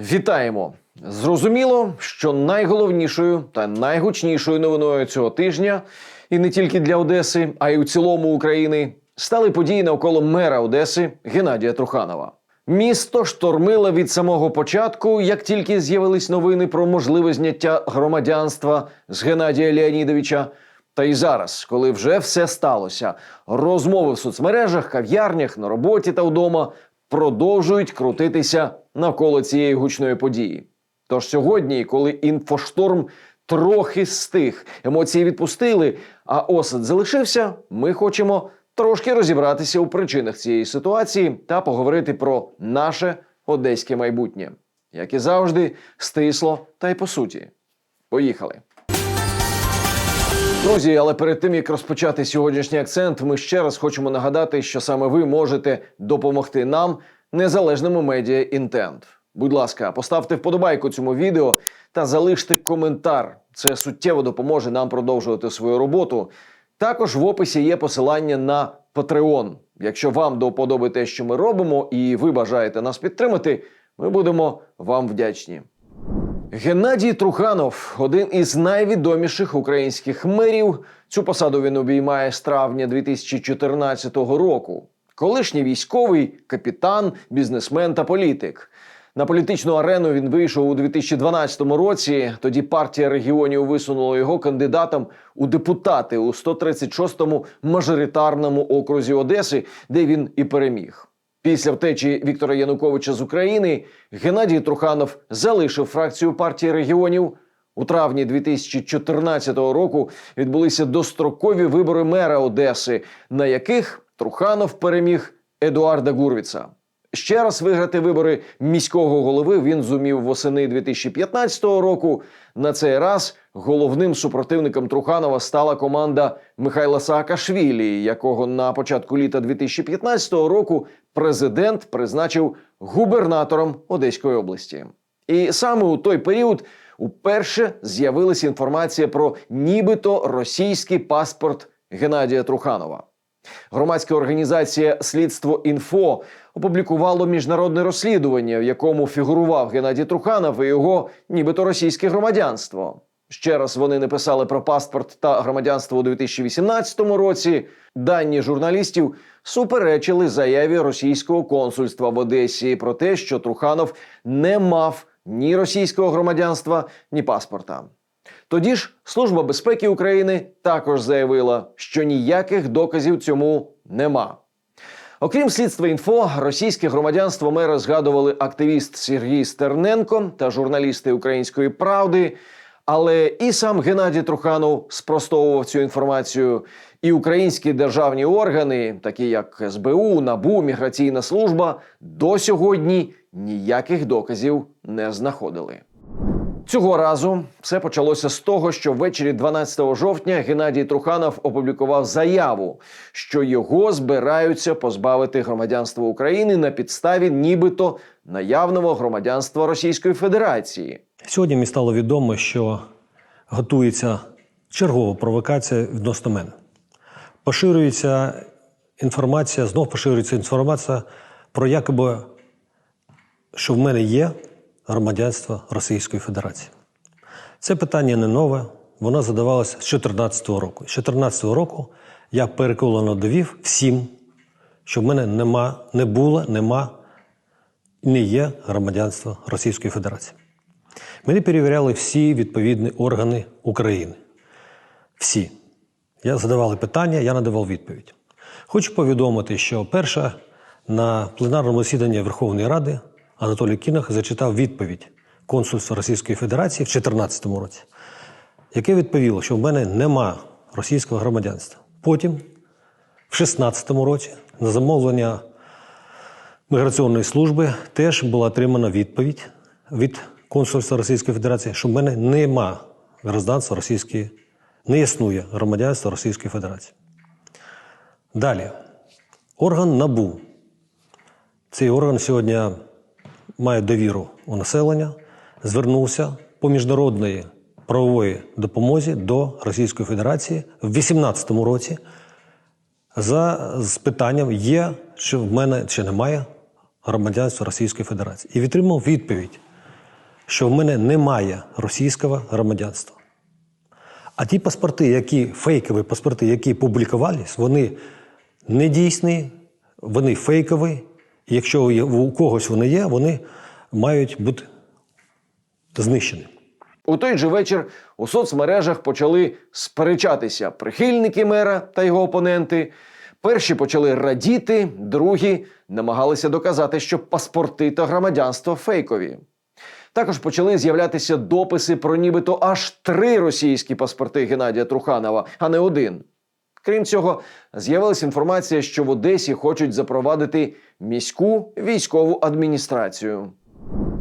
Вітаємо! Зрозуміло, що найголовнішою та найгучнішою новиною цього тижня, і не тільки для Одеси, а й у цілому України, стали події навколо мера Одеси Геннадія Труханова. Місто штормило від самого початку, як тільки з'явились новини про можливе зняття громадянства з Геннадія Леонідовича. Та й зараз, коли вже все сталося, розмови в соцмережах, кав'ярнях, на роботі та вдома продовжують крутитися навколо цієї гучної події. Тож сьогодні, коли інфошторм трохи стих, емоції відпустили, а осад залишився, ми хочемо трошки розібратися у причинах цієї ситуації та поговорити про наше одеське майбутнє, як і завжди, стисло та й по суті. Поїхали. Друзі, але перед тим як розпочати сьогоднішній акцент, ми ще раз хочемо нагадати, що саме ви можете допомогти нам, незалежному медіа Інтент. Будь ласка, поставте вподобайку цьому відео та залиште коментар. Це суттєво допоможе нам продовжувати свою роботу. Також в описі є посилання на Patreon. Якщо вам до те, що ми робимо, і ви бажаєте нас підтримати, ми будемо вам вдячні. Геннадій Труханов один із найвідоміших українських мерів. Цю посаду він обіймає з травня 2014 року. Колишній військовий, капітан, бізнесмен та політик. На політичну арену він вийшов у 2012 році. Тоді партія регіонів висунула його кандидатом у депутати у 136-му мажоритарному окрузі Одеси, де він і переміг. Після втечі Віктора Януковича з України Геннадій Труханов залишив фракцію партії регіонів. У травні 2014 року відбулися дострокові вибори мера Одеси, на яких Труханов переміг Едуарда Гурвіца. Ще раз виграти вибори міського голови він зумів восени 2015 року. На цей раз головним супротивником Труханова стала команда Михайла Саакашвілі, якого на початку літа 2015 року президент призначив губернатором Одеської області. І саме у той період уперше з'явилася інформація про нібито російський паспорт Геннадія Труханова. Громадська організація Слідство інфо опублікувало міжнародне розслідування, в якому фігурував Геннадій Труханов і його нібито російське громадянство. Ще раз вони не писали про паспорт та громадянство у 2018 році. Дані журналістів суперечили заяві російського консульства в Одесі про те, що Труханов не мав ні російського громадянства, ні паспорта. Тоді ж Служба безпеки України також заявила, що ніяких доказів цьому нема. Окрім слідства інфо, російське громадянство мера згадували активіст Сергій Стерненко та журналісти Української правди. Але і сам Геннадій Труханов спростовував цю інформацію, і українські державні органи, такі як СБУ, НАБУ, Міграційна служба, до сьогодні ніяких доказів не знаходили. Цього разу все почалося з того, що ввечері 12 жовтня Геннадій Труханов опублікував заяву, що його збираються позбавити громадянства України на підставі нібито наявного громадянства Російської Федерації. Сьогодні мені стало відомо, що готується чергова провокація відносно мене. Поширюється інформація, знов поширюється інформація про якоби, що в мене є громадянство Російської Федерації. Це питання не нове, воно задавалося з 2014 року. З 2014 року я переконано довів всім, що в мене нема, не було, нема і не є громадянства Російської Федерації. Мені перевіряли всі відповідні органи України. Всі. Я задавали питання, я надавав відповідь. Хочу повідомити, що перша на пленарному засіданні Верховної Ради Анатолій Кінах зачитав відповідь консульства Російської Федерації в 2014 році, яке відповіло, що в мене нема російського громадянства. Потім, в 2016 році, на замовлення міграційної служби теж була отримана відповідь від консульства Російської Федерації, що в мене нема гражданства Російської, не існує громадянства Російської Федерації. Далі, орган НАБУ. Цей орган сьогодні має довіру у населення, звернувся по міжнародної правової допомозі до Російської Федерації в 2018 році за з питанням, є, що в мене чи немає громадянства Російської Федерації. І відтримав відповідь що в мене немає російського громадянства. А ті паспорти, які фейкові паспорти, які публікувались, вони не дійсні, вони фейкові. Якщо у когось вони є, вони мають бути знищені. У той же вечір у соцмережах почали сперечатися прихильники мера та його опоненти. Перші почали радіти, другі намагалися доказати, що паспорти та громадянство фейкові. Також почали з'являтися дописи про нібито аж три російські паспорти Геннадія Труханова, а не один. Крім цього, з'явилася інформація, що в Одесі хочуть запровадити міську військову адміністрацію.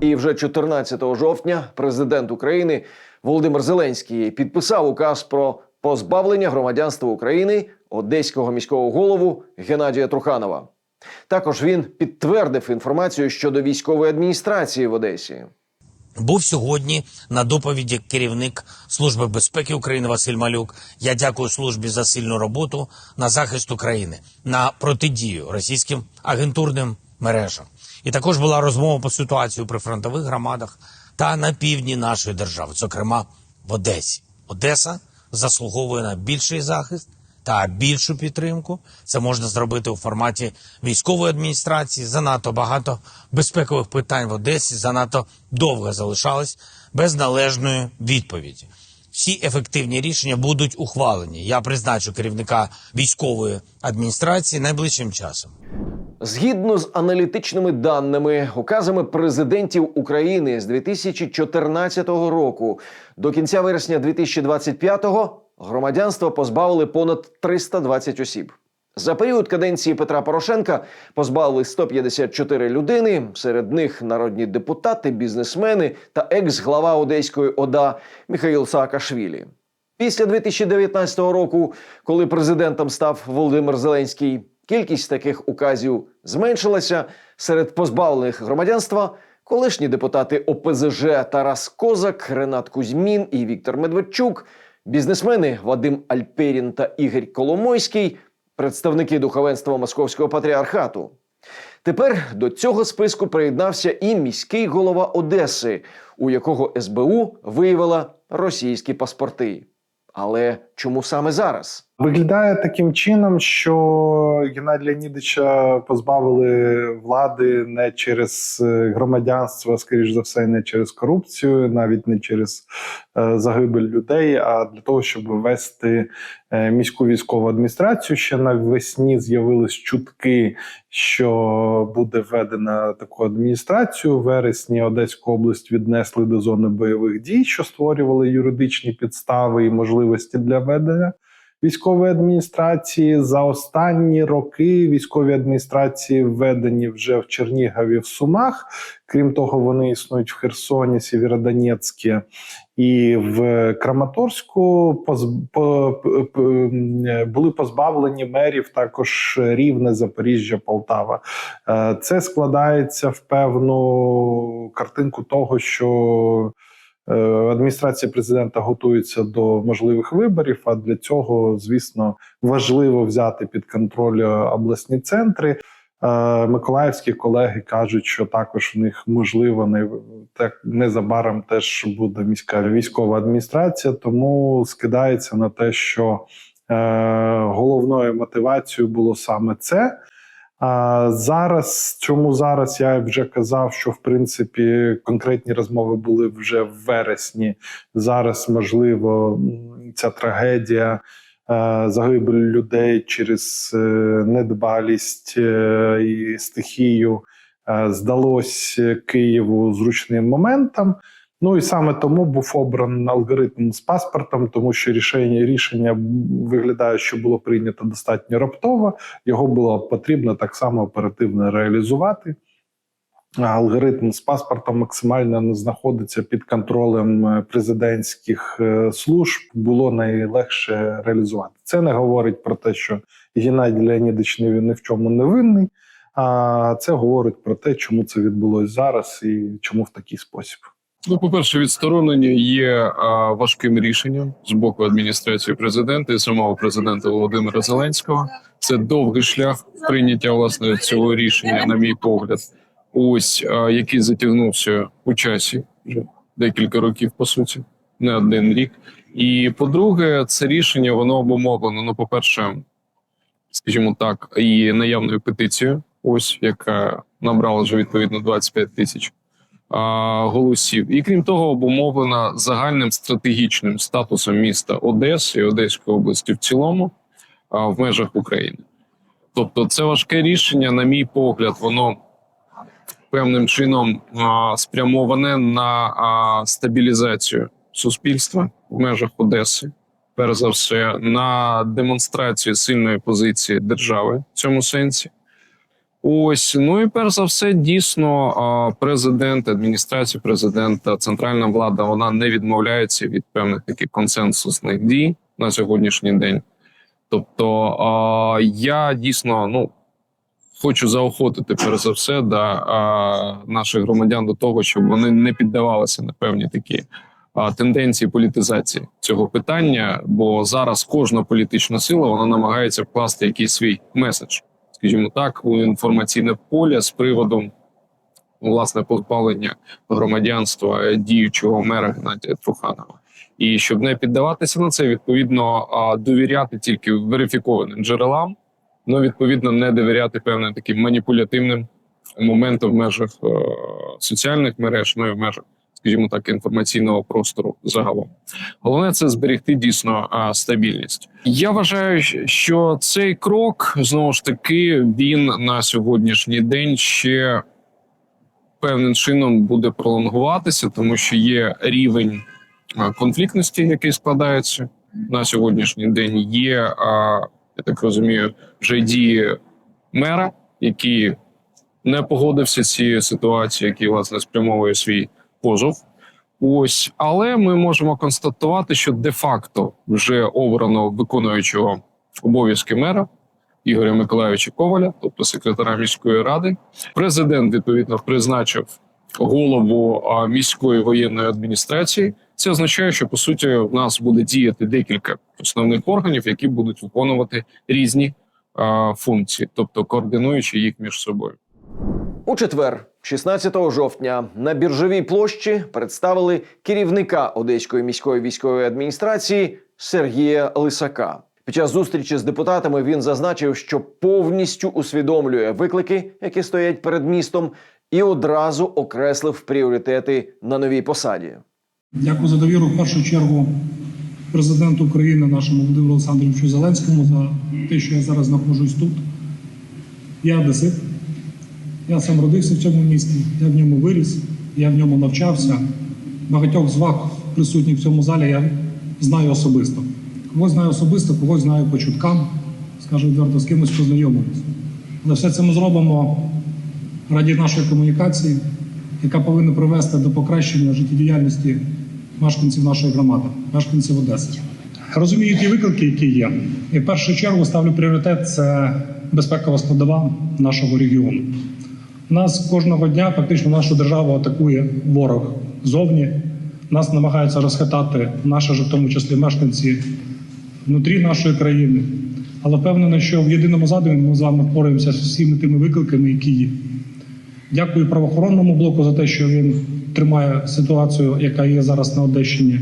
І вже 14 жовтня президент України Володимир Зеленський підписав указ про позбавлення громадянства України одеського міського голову Геннадія Труханова. Також він підтвердив інформацію щодо військової адміністрації в Одесі. Був сьогодні на доповіді керівник Служби безпеки України Василь Малюк. Я дякую службі за сильну роботу на захист України, на протидію російським агентурним мережам. І також була розмова по ситуації при фронтових громадах та на півдні нашої держави, зокрема в Одесі. Одеса заслуговує на більший захист та більшу підтримку. Це можна зробити у форматі військової адміністрації. Занадто багато безпекових питань в Одесі занадто довго залишалось без належної відповіді. Всі ефективні рішення будуть ухвалені. Я призначу керівника військової адміністрації найближчим часом. Згідно з аналітичними даними, указами президентів України з 2014 року до кінця вересня 2025-го громадянства позбавили понад 320 осіб. За період каденції Петра Порошенка позбавили 154 людини, серед них народні депутати, бізнесмени та екс-глава Одеської ОДА Михаїл Саакашвілі. Після 2019 року, коли президентом став Володимир Зеленський, кількість таких указів зменшилася. Серед позбавлених громадянства колишні депутати ОПЗЖ Тарас Козак, Ренат Кузьмін і Віктор Медведчук, бізнесмени Вадим Альперін та Ігор Коломойський, представники духовенства Московського патріархату. Тепер до цього списку приєднався і міський голова Одеси, у якого СБУ виявила російські паспорти. Але чому саме зараз? Виглядає таким чином, що Геннадія Леонідовича позбавили влади не через е, громадянство, скоріш за все, не через корупцію, навіть не через е, загибель людей, а для того, щоб ввести е, міську військову адміністрацію. Ще навесні з'явились чутки, що буде введена таку адміністрацію. В вересні Одеську область віднесли до зони бойових дій, що створювали юридичні підстави і можливості для введення військової адміністрації. За останні роки військові адміністрації введені вже в Чернігові в Сумах. Крім того, вони існують в Херсоні, Сєвєродонецьке і в Краматорську. Були позбавлені мерів також Рівне, Запоріжжя, Полтава. Е, Це складається в певну картинку того, що Адміністрація президента готується до можливих виборів. А для цього, звісно, важливо взяти під контроль е, обласні центри. Е, Миколаївські колеги кажуть, що також в них можливо не так незабаром теж буде міська військова адміністрація, тому скидається на те, що е, головною мотивацією було саме це. А зараз, чому зараз я вже казав, що в принципі конкретні розмови були вже в вересні. Зараз можливо ця трагедія е, загибель людей через е, недбалість е, і стихію здалось Києву зручним моментом. Ну і саме тому був обраний алгоритм з паспортом, тому що рішення рішення виглядає, що було прийнято достатньо раптово. Його було потрібно так само оперативно реалізувати. Алгоритм з паспортом максимально не знаходиться під контролем е, президентських е, служб. Було найлегше реалізувати. Це не говорить про те, що Геннадій Леонідович ні, в чому не винний. А це говорить про те, чому це відбулося зараз і чому в такий спосіб. Ну, по-перше, відсторонення є а, важким рішенням з боку адміністрації президента і самого президента Володимира Зеленського. Це довгий шлях прийняття власне цього рішення, на мій погляд. Ось а, який затягнувся у часі вже декілька років, по суті, не один рік. І по-друге, це рішення воно обумовлено. Ну, по-перше, скажімо так, і наявною петицією, ось яка набрала вже відповідно 25 тисяч голосів. І крім того, обумовлена загальним стратегічним статусом міста Одеси і Одеської області в цілому в межах України. Тобто, це важке рішення, на мій погляд, воно певним чином спрямоване на стабілізацію суспільства в межах Одеси. Перш за все, на демонстрацію сильної позиції держави в цьому сенсі. Ось, ну і перш за все, дійсно, президент, адміністрація президента, центральна влада вона не відмовляється від певних таких консенсусних дій на сьогоднішній день. Тобто, я дійсно ну хочу заохотити перш за все да, наших громадян до того, щоб вони не піддавалися на певні такі тенденції політизації цього питання. Бо зараз кожна політична сила вона намагається вкласти якийсь свій меседж, скажімо так, у інформаційне поле з приводу власне позбавлення громадянства діючого мера Геннадія Труханова. І щоб не піддаватися на це, відповідно довіряти тільки верифікованим джерелам, ну відповідно не довіряти певним таким маніпулятивним моментам в межах е, соціальних мереж, ну і в межах, скажімо так, інформаційного простору загалом. Головне це зберегти дійсно стабільність. Я вважаю, що цей крок знову ж таки він на сьогоднішній день ще певним чином буде пролонгуватися, тому що є рівень конфліктності, який складається на сьогоднішній день. Є, я так розумію, вже дії мера, який не погодився з цією ситуацією, який власне спрямовує свій позов. Ось, але ми можемо констатувати, що де-факто вже обрано виконуючого обов'язки мера Ігоря Миколайовича Коваля, тобто секретаря міської ради. Президент відповідно призначив голову міської воєнної адміністрації. Це означає, що по суті в нас буде діяти декілька основних органів, які будуть виконувати різні а, функції, тобто координуючи їх між собою. У четвер, 16 жовтня, на біржовій площі представили керівника Одеської міської військової адміністрації Сергія Лисака. Під час зустрічі з депутатами він зазначив, що повністю усвідомлює виклики, які стоять перед містом, і одразу окреслив пріоритети на новій посаді. Дякую за довіру в першу чергу президенту України, нашому Володимиру Олександровичу Зеленському, за те, що я зараз знаходжусь тут. Я одесит. Я сам родився в цьому місті, я в ньому виріс, я в ньому навчався. Багатьох з вас присутніх в цьому залі я знаю особисто. Когось знаю особисто, когось знаю по чуткам, скажу відверто, з кимось познайомились. Але все це ми зробимо раді нашої комунікації, яка повинна привести до покращення життєдіяльності мешканців нашої громади, мешканців Одеси. Розумію ті виклики, які є. І в першу чергу ставлю пріоритет це безпекова складова нашого регіону. Нас кожного дня фактично нашу державу атакує ворог зовні. Нас намагаються розхитати наші ж в тому числі мешканці внутрі нашої країни. Але впевнений, що в єдиному задумі ми з вами впораємося з всіми тими викликами, які є. Дякую правоохоронному блоку за те, що він тримає ситуацію, яка є зараз на Одещині.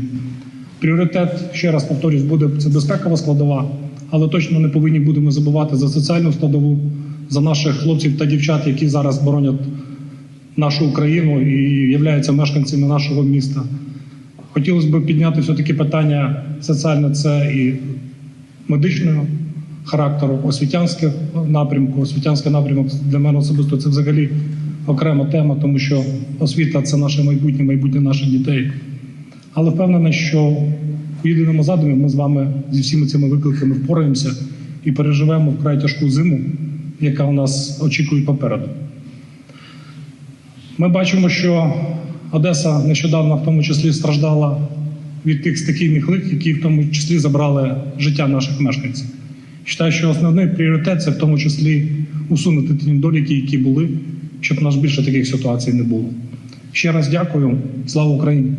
Пріоритет, ще раз повторюсь, буде це безпекова складова, але точно не повинні будемо забувати за соціальну складову, за наших хлопців та дівчат, які зараз боронять нашу Україну і являються мешканцями нашого міста. Хотілося б підняти все-таки питання соціальне, це і медичного характеру, освітянських напрямку. Освітянський напрямок для мене особисто це взагалі окрема тема, тому що освіта це наше майбутнє, майбутнє наших дітей. Але впевнений, що в єдиному задумі ми з вами зі всіми цими викликами впораємося і переживемо вкрай тяжку зиму, яка у нас очікує попереду. Ми бачимо, що Одеса нещодавно в тому числі страждала від тих стихійних лих, які в тому числі забрали життя наших мешканців. Вважаю, що основний пріоритет це в тому числі усунути ті недоліки, які були, щоб у нас більше таких ситуацій не було. Ще раз дякую. Слава Україні!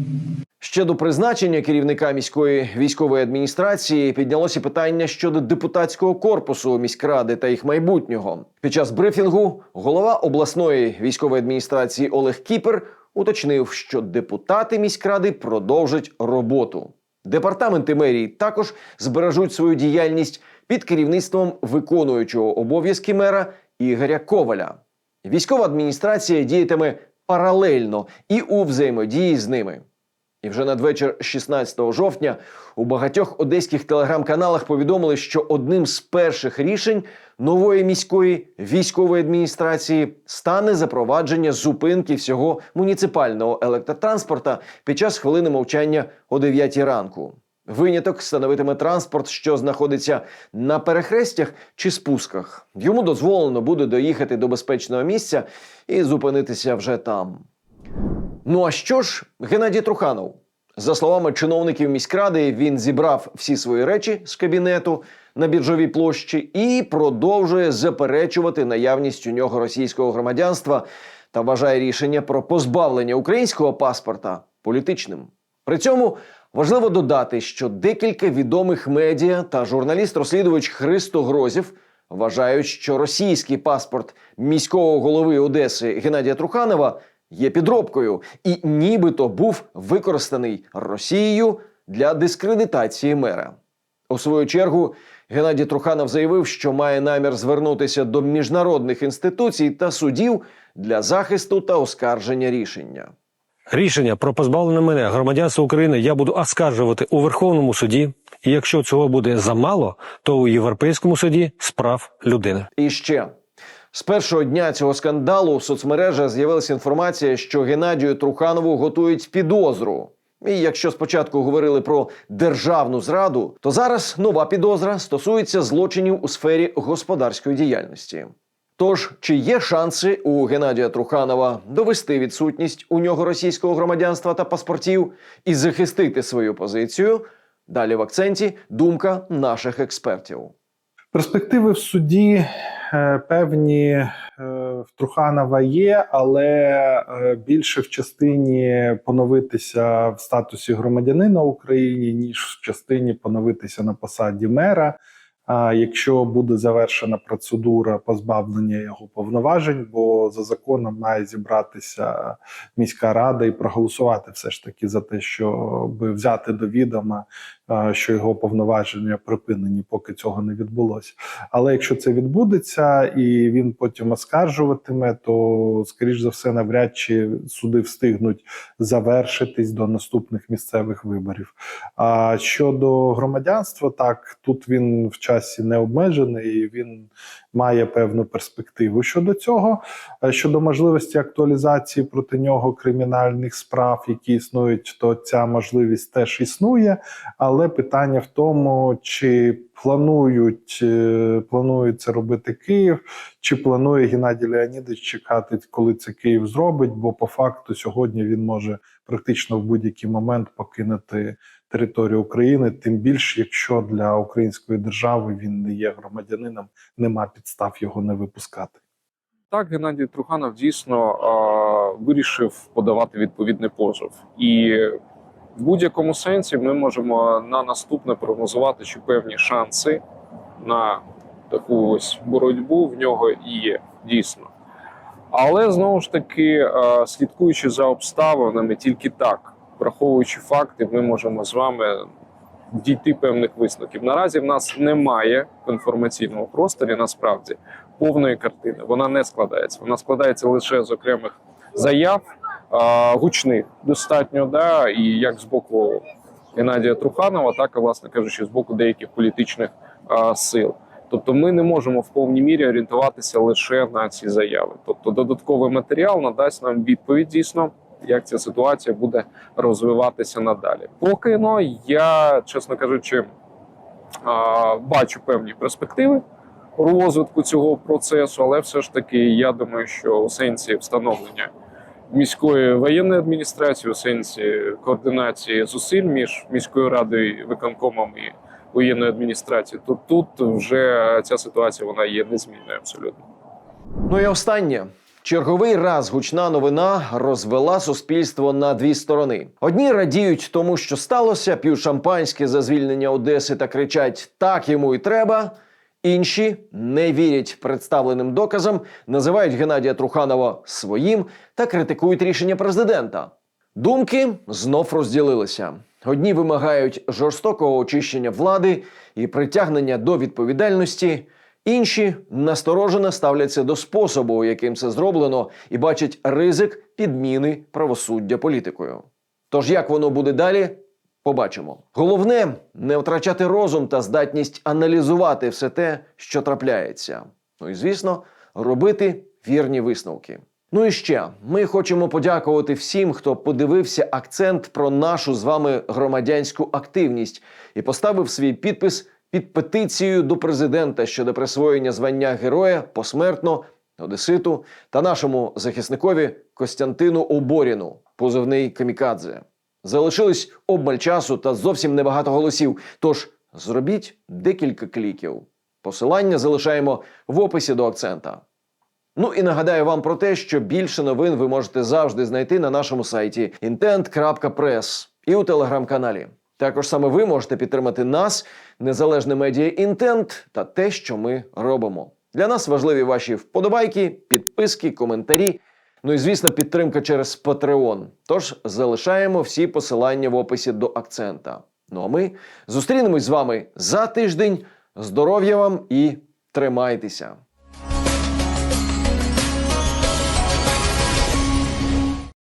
Ще до призначення керівника міської військової адміністрації піднялося питання щодо депутатського корпусу міськради та їх майбутнього. Під час брифінгу голова обласної військової адміністрації Олег Кіпер уточнив, що депутати міськради продовжать роботу. Департаменти мерії також збережуть свою діяльність під керівництвом виконуючого обов'язки мера Ігоря Коваля. Військова адміністрація діятиме паралельно і у взаємодії з ними. І вже надвечір 16 жовтня у багатьох одеських телеграм-каналах повідомили, що одним з перших рішень нової міської військової адміністрації стане запровадження зупинки всього муніципального електротранспорта під час хвилини мовчання о 9 ранку. Виняток становитиме транспорт, що знаходиться на перехрестях чи спусках. Йому дозволено буде доїхати до безпечного місця і зупинитися вже там. Ну а що ж, Геннадій Труханов? За словами чиновників міськради, він зібрав всі свої речі з кабінету на біржовій площі і продовжує заперечувати наявність у нього російського громадянства та вважає рішення про позбавлення українського паспорта політичним. При цьому важливо додати, що декілька відомих медіа та журналіст-розслідувач Христо Грозів вважають, що російський паспорт міського голови Одеси Геннадія Труханова є підробкою і нібито був використаний Росією для дискредитації мера. У свою чергу Геннадій Труханов заявив, що має намір звернутися до міжнародних інституцій та судів для захисту та оскарження рішення. Рішення про позбавлення мене громадянства України я буду оскаржувати у Верховному суді. І якщо цього буде замало, то у Європейському суді з прав людини. І ще з першого дня цього скандалу в соцмережах з'явилася інформація, що Геннадію Труханову готують підозру. І якщо спочатку говорили про державну зраду, то зараз нова підозра стосується злочинів у сфері господарської діяльності. Тож, чи є шанси у Геннадія Труханова довести відсутність у нього російського громадянства та паспортів і захистити свою позицію? Далі в акценті думка наших експертів. Перспективи в суді е, певні е, в Труханова є, але е, більше в частині поновитися в статусі громадянина України, ніж в частині поновитися на посаді мера. А якщо буде завершена процедура позбавлення його повноважень, бо за законом має зібратися міська рада і проголосувати все ж таки за те, щоб взяти до відома, що його повноваження припинені, поки цього не відбулося. Але якщо це відбудеться і він потім оскаржуватиме, то скоріш за все навряд чи суди встигнуть завершитись до наступних місцевих виборів. А щодо громадянства, так тут він в часі не обмежений, і він має певну перспективу. Щодо цього, е, щодо можливості актуалізації проти нього кримінальних справ, які існують, то ця можливість теж існує. Але питання в тому, чи планують е, планують це робити Київ, чи планує Геннадій Леонідович чекати, коли це Київ зробить? Бо по факту сьогодні він може практично в будь-який момент покинути територію України, тим більше, якщо для української держави він не є громадянином, нема підстав його не випускати. Так, Геннадій Труханов дійсно е, вирішив подавати відповідний позов, і в будь-якому сенсі ми можемо на наступне прогнозувати, що певні шанси на таку ось боротьбу в нього і є дійсно. Але знову ж таки, е, слідкуючи за обставинами, тільки так, враховуючи факти, ми можемо з вами дійти певних висновків. Наразі в нас немає в інформаційному просторі насправді повної картини. Вона не складається. Вона складається лише з окремих заяв гучних достатньо, да, і як з боку Геннадія Труханова, так і, власне кажучи, з боку деяких політичних сил. Тобто ми не можемо в повній мірі орієнтуватися лише на ці заяви. Тобто, додатковий матеріал надасть нам відповідь дійсно, як ця ситуація буде розвиватися надалі. Поки ну, я, чесно кажучи, бачу певні перспективи розвитку цього процесу, але все ж таки я думаю, що у сенсі встановлення міської воєнної адміністрації, у сенсі координації зусиль між міською радою, виконкомом і воєнною адміністрацією, то тут вже ця ситуація вона є незмінною абсолютно. Ну і останнє. Черговий раз гучна новина розвела суспільство на дві сторони. Одні радіють тому, що сталося, п'ють шампанське за звільнення Одеси та кричать так йому і треба. Інші не вірять представленим доказам, називають Геннадія Труханова своїм та критикують рішення президента. Думки знов розділилися. Одні вимагають жорстокого очищення влади і притягнення до відповідальності. Інші насторожено ставляться до способу, яким це зроблено, і бачать ризик підміни правосуддя політикою. Тож як воно буде далі, побачимо. Головне не втрачати розум та здатність аналізувати все те, що трапляється. Ну і звісно, робити вірні висновки. Ну і ще ми хочемо подякувати всім, хто подивився акцент про нашу з вами громадянську активність і поставив свій підпис під петицією до президента щодо присвоєння звання героя посмертно Одеситу та нашому захисникові Костянтину Оборіну, позивний Камікадзе. Залишилось обмаль часу та зовсім небагато голосів. Тож зробіть декілька кліків. Посилання залишаємо в описі до акцента. Ну і нагадаю вам про те, що більше новин ви можете завжди знайти на нашому сайті intent.press і у телеграм-каналі. Також саме ви можете підтримати нас, незалежне медіа Інтент та те, що ми робимо. Для нас важливі ваші вподобайки, підписки, коментарі. Ну і звісно, підтримка через Patreon. Тож залишаємо всі посилання в описі до акцента. Ну а ми зустрінемось з вами за тиждень. Здоров'я вам і тримайтеся!